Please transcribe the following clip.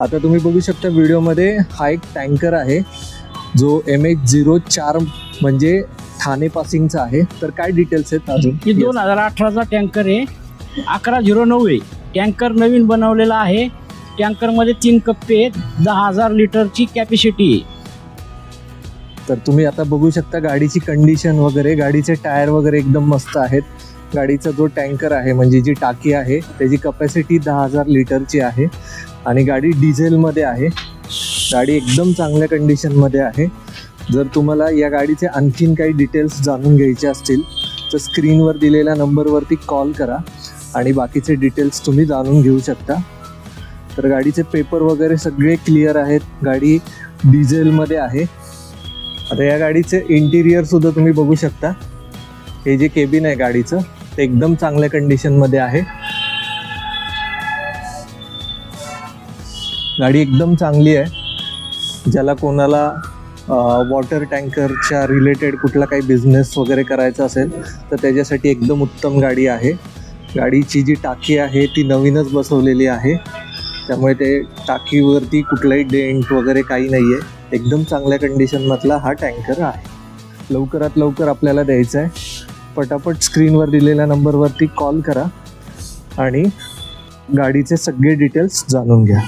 आता तुम्ही बघू शकता व्हिडिओमध्ये हा एक टँकर आहे जो एम एच झिरो चार म्हणजे ठाणे पासिंगचा आहे. तर काय डिटेल्स आहेत अजून? ही दोन हजार अठराचा टँकर आहे. अकरा झिरो नऊ आहे. टँकर नवीन बनवलेला आहे. टँकरमध्ये तीन कप्पे आहेत. दहा हजार लिटरची कॅपॅसिटी आहे. तर तुम्ही आता बघू शकता गाडीची कंडिशन वगैरे गाडीचे टायर वगैरे एकदम मस्त आहेत. गाडीचा जो टँकर आहे म्हणजे जी टाकी आहे त्याची कपॅसिटी दहा हजार लिटरची आहे आणि गाडी डिझेलमध्ये आहे. गाडी एकदम चांगल्या कंडिशनमध्ये आहे. जर तुम्हाला या गाडीचे आणखीन काही डिटेल्स जाणून घ्यायचे असतील तर स्क्रीनवर दिलेल्या नंबरवरती कॉल करा आणि बाकीचे डिटेल्स तुम्ही जाणून घेऊ शकता. तर गाडीचे पेपर वगैरे सगळे क्लिअर आहेत. गाडी डिझेलमध्ये आहे. आता या गाडीचे इंटिरियरसुद्धा तुम्ही बघू शकता. हे जे केबिन आहे गाडीचं ते एकदम चांगल्या कंडिशनमध्ये आहे. गाडी एकदम चांगली आहे. ज्याला कोणाला वॉटर टँकरच्या रिलेटेड कुठला काही बिझनेस वगैरे करायचा असेल तर त्याच्यासाठी एकदम उत्तम गाडी आहे. गाडीची जी टाकी आहे ती नवीनच बसवलेली आहे. त्यामुळे ते टाकीवरती कुठलाही डेंट वगैरे काही नाही आहे एकदम चांगल्या कंडिशनमधला हा टँकर आहे. लवकरात लवकर आपल्याला द्यायचा आहे. पटापट स्क्रीनवर दिलेल्या नंबरवरती कॉल करा आणि गाडीचे सगळे डिटेल्स जाणून घ्या.